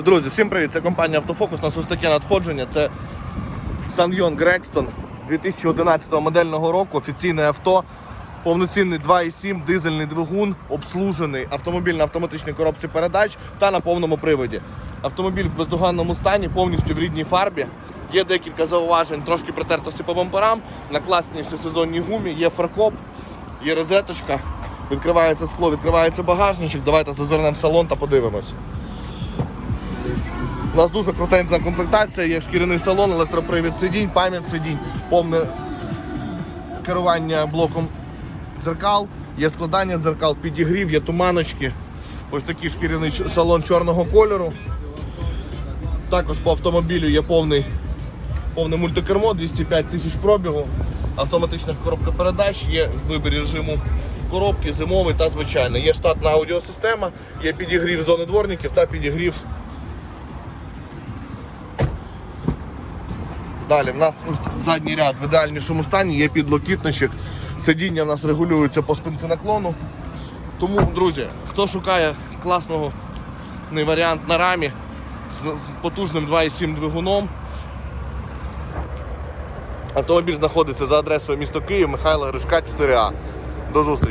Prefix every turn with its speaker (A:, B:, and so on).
A: Друзі, всім привіт! Це компанія Автофокус. У нас ось таке надходження. Це Санйон Грекстон 2011 модельного року. Офіційне авто. Повноцінний 2,7 дизельний двигун, обслужений автомобіль на автоматичній коробці передач та на повному приводі. Автомобіль в бездоганному стані, повністю в рідній фарбі. Є декілька зауважень, трошки притертості по бамперам, на класній всесезонній гумі, є фаркоп, є розеточка, відкривається скло, відкривається багажничок. Давайте зазирнемо в салон та подивимось. У нас дуже крутенька комплектація, є шкіряний салон, електропривід сидінь, пам'ять сидінь, повне керування блоком дзеркал, є складання дзеркал, підігрів, є туманочки. Ось такий шкіряний салон чорного кольору. Також по автомобілю є повний, повне мультикермо, 205 тисяч пробігу, автоматична коробка передач, є вибір режиму коробки, зимовий та звичайний. Є штатна аудіосистема, є підігрів зони дворників та підігрів Далі в нас задній ряд в ідеальнішому стані, є підлокітничок. Сидіння в нас регулюється по спинці наклону. Тому, друзі, хто шукає класного варіант на рамі з потужним 2,7 двигуном. Автомобіль знаходиться за адресою місто Київ, Михайла Гришка, 4А. До зустрічі.